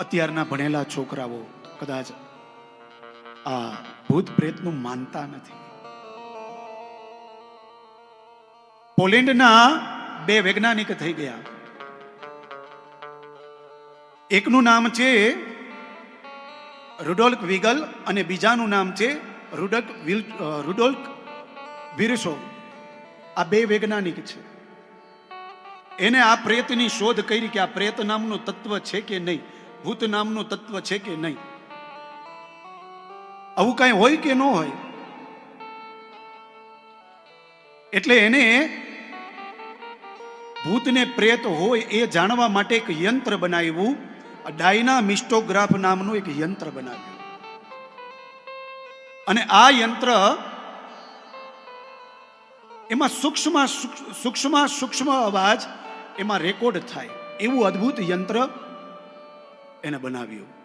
અત્યારના ભણેલા છોકરાઓ કદાચ આ ભૂત પ્રેતનું માનતા નથી. પોલેન્ડના બે વૈજ્ઞાનિક થઈ ગયા. એકનું નામ છે રુડોલ્ક વિગલ અને બીજાનું નામ છે રુડક વિલ રુડોલ્ક વિરસો. આ બે વૈજ્ઞાનિક છે. એને આ પ્રેતની શોધ કરી કે આ પ્રેત નામનું તત્વ છે કે નહીં. ભૂત નામનું તત્વ છે કે નહીં? આવું કાંઈ હોય કે ન હોય? એટલે એને ભૂતને પ્રેત હોય એ જાણવા માટે એક યંત્ર બનાવ્યું. ડાયના મિસ્ટોગ્રાફ નામનું એક યંત્ર બનાવ્યું. અને આ યંત્ર એમાં સૂક્ષ્મ સૂક્ષ્મ સૂક્ષ્મ અવાજ એમાં રેકોર્ડ થાય. એવું અદ્ભુત યંત્ર એને બનાવ્યું.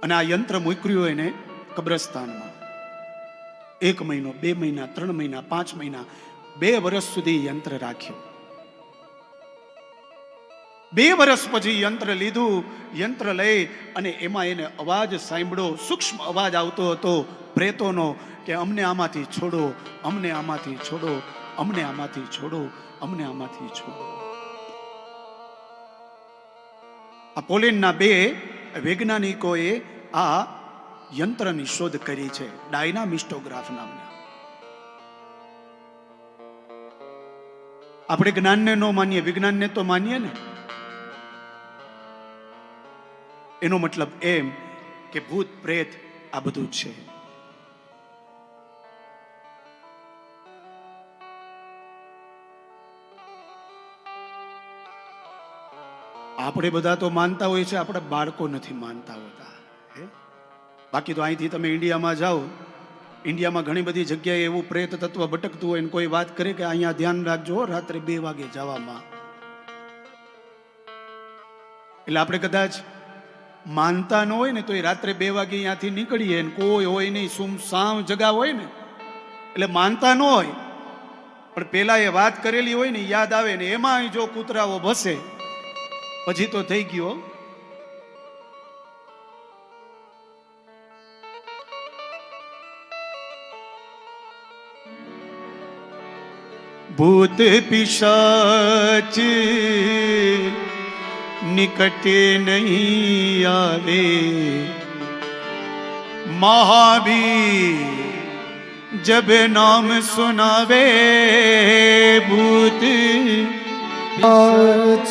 અને આ યંત્ર મૂક્યું એને કબ્રસ્તાનમાં. એક મહિનો, બે મહિના, ત્રણ મહિના, પાંચ મહિના, બે વર્ષ સુધી યંત્ર રાખ્યું. બે વર્ષ પછી યંત્ર લીધું, યંત્ર લઈ અને એમાં એને અવાજ સાંભળો સૂક્ષ્મ અવાજ આવતો હતો પ્રેતોનો કે અમને આમાંથી છોડો, અમને આમાંથી છોડો. અમને આમાંથી છોડો, અમને આમાંથી છોડો. આ પોલેન્ડના બે વૈજ્ઞાનિકોએ આ યંત્રની શોધ કરી છે, ડાયનામિસ્ટોગ્રાફ નામના. આપણે જ્ઞાનને ન માનીએ, વિજ્ઞાનને તો માનીએ ને? એનો મતલબ એમ કે ભૂત પ્રેત આ બધું છે. આપણે બધા તો માનતા હોય છે આપણે બાળકો નથી માનતા હોતા. હે? બાકી તો અહીંથી તમે ઇન્ડિયામાં જાઓ, ઇન્ડિયામાં ઘણી બધી જગ્યાએ એવું પ્રેત તત્વ ભટકતું હોય કોઈ વાત કરે કે અહીંયા ધ્યાન રાખજો રાત્રે બે વાગે જવામાં. એટલે આપણે કદાચ માનતા ન હોય ને તો એ રાત્રે બે વાગે અહીંયાથી નીકળીએ ને કોઈ હોય નહીં સુમસામ જગા હોય ને. એટલે માનતા ન હોય. પણ પેલા એ વાત કરેલી હોય ને યાદ આવે ને એમાં જો કૂતરાઓ ભસે પછી તો થઈ ગયો ભૂત પિશાચ નિકટ નહીં આવે. મહાવીર જબ નામ સુનાવે ભૂત આજ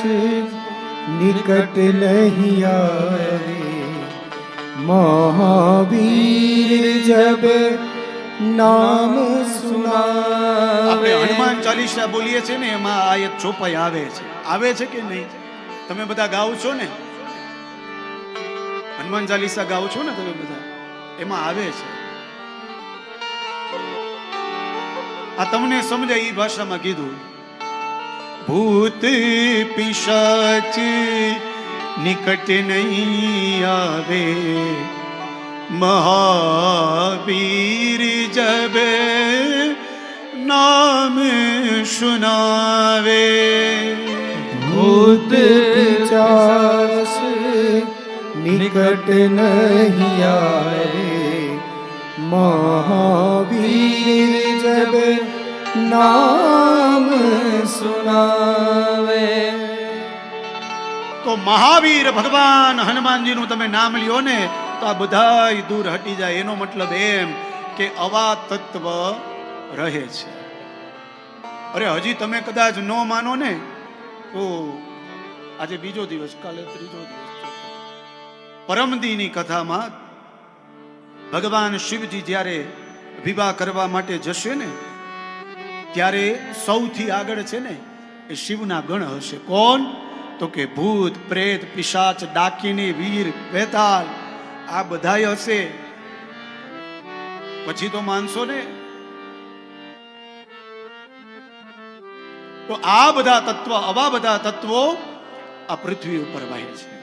નિકટ નહીં આવે મહાવીર જબ નામ સુના હનુમાન ચાલીસા બોલીએ છીએ ને, એમાં આ એક ચોપાઈ આવે છે. આવે છે કે નહીં? તમે બધા ગાઓ છો ને? હનુમાન ચાલીસા ગાઓ છો ને તમે બધા? એમાં આવે છે. આ તમને સમજાય એ ભાષામાં કીધું. ભૂત પિશાચ નિકટ નહીં આવે. મહાવીર જબ નામ સુનાવે. ભૂત પિચાસ નિકટ નહીં આવે. મહાવીર જબ નામ સુનાવે. તો મહાવીર ભગવાન હનુમાનજીનું તમે નામ લ્યો ને, તો આ બધાય દૂર હટી જાય. એનો મતલબ એમ કે અવા તત્વ રહે છે. અરે હજી તમે કદાચ ન માનો ને, તો આજે બીજો દિવસ, કાલે ત્રીજો દિવસ. પરમદીની કથામાં ભગવાન શિવજી જ્યારે વિવાહ કરવા માટે જશે ને ત્યારે સૌથી આગળ છે ને એ શિવના ગણ હશે. કોણ? તો કે ભૂત, પ્રેત, પિશાચ, ડાકીની, વીર, બેતાલ, આ બધાય હશે. પછી તો માનશો ને? તો આ બધા તત્વ, આવા બધા તત્વો આ પૃથ્વી ઉપર વહે છે.